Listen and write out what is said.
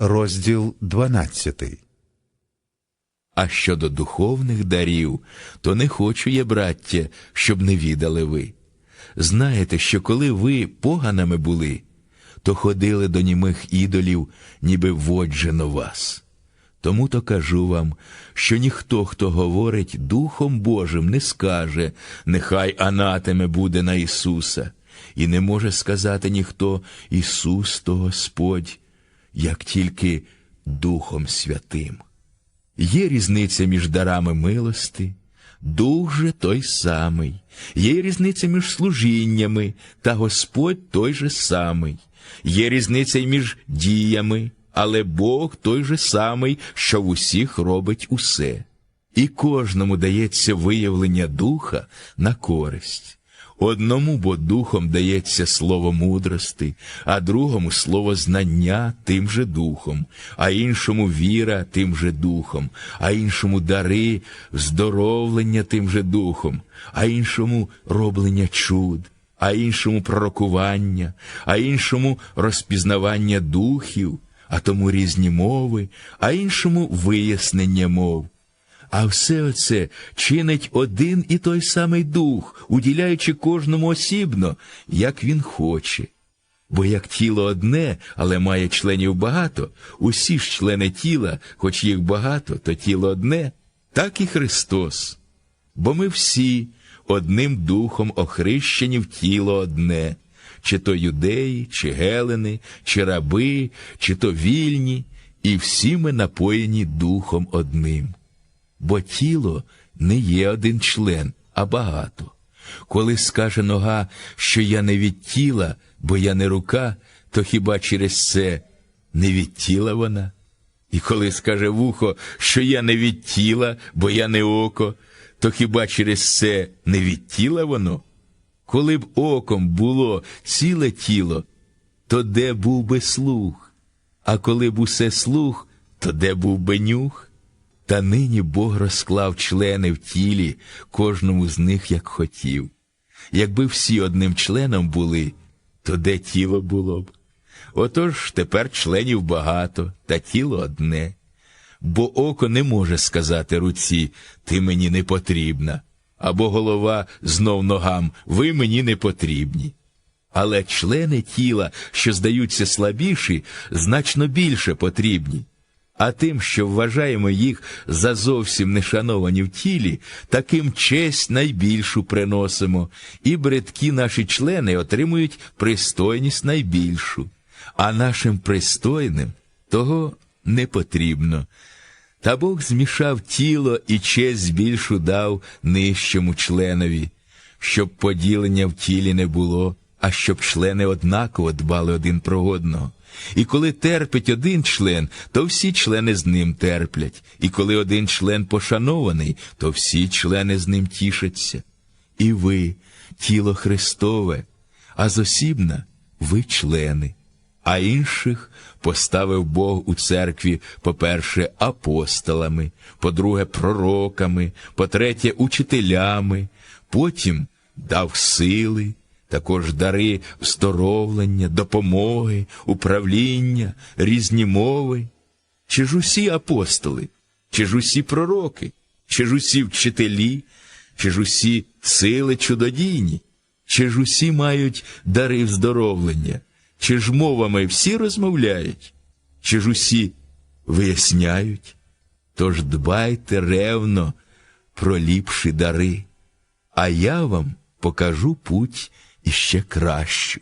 розділ 12. А щодо духовних дарів, то не хочу я, браття, щоб не відали ви. Знаєте, що коли ви поганими були, то ходили до німих ідолів, ніби воджено вас. Тому то кажу вам, що ніхто, хто говорить Духом Божим, не скаже, нехай анатеме буде на Ісуса, і не може сказати ніхто Ісус то Господь, як тільки Духом Святим. Є різниця між дарами милости, дух же той самий, є різниця між служіннями, та Господь той же самий, є різниця й між діями, але Бог той же самий, що в усіх робить усе. І кожному дається виявлення духа на користь. Одному бо духом дається слово мудрости, а другому слово знання тим же духом, а іншому віра тим же духом, а іншому дари, здоровлення тим же духом, а іншому роблення чуд, а іншому пророкування, а іншому розпізнавання духів, а тому різні мови, а іншому вияснення мов. А все оце чинить один і той самий дух, уділяючи кожному осібно, як він хоче. Бо як тіло одне, але має членів багато, усі ж члени тіла, хоч їх багато, то тіло одне, так і Христос. Бо ми всі одним духом охрещені в тіло одне, чи то юдеї, чи гелени, чи раби, чи то вільні, і всі ми напоєні духом одним бо тіло не є один член, а багато. Коли скаже нога, що я не від тіла, бо я не рука, то хіба через це не від тіла вона? І коли скаже вухо, що я не від тіла, бо я не око, то хіба через це не від тіла воно? Коли б оком було ціле тіло, то де був би слух, а коли б усе слух, то де був би нюх? Та нині Бог розклав члени в тілі, кожному з них як хотів. Якби всі одним членом були, то де тіло було б? Отож тепер членів багато, та тіло одне. Бо око не може сказати руці Ти мені не потрібна, або голова знов ногам Ви мені не потрібні. Але члени тіла, що здаються слабіші, значно більше потрібні а тим, що вважаємо їх за зовсім нешановані в тілі, таким честь найбільшу приносимо, і бредкі наші члени отримують пристойність найбільшу, а нашим пристойним того не потрібно. Та Бог змішав тіло і честь більшу дав нижчому членові, щоб поділення в тілі не було, а щоб члени однаково дбали один про одного. І коли терпить один член, то всі члени з ним терплять, і коли один член пошанований, то всі члени з ним тішаться. І ви, тіло Христове, а зосібна ви члени, а інших поставив Бог у церкві, по-перше, апостолами, по-друге, пророками, по-третє, учителями, потім дав сили також дари вздоровлення, допомоги, управління, різні мови. Чи ж усі апостоли, чи ж усі пророки, чи ж усі вчителі, чи ж усі сили чудодійні, чи ж усі мають дари вздоровлення, чи ж мовами всі розмовляють, чи ж усі виясняють? Тож дбайте ревно про ліпші дари, а я вам покажу путь іще кращу.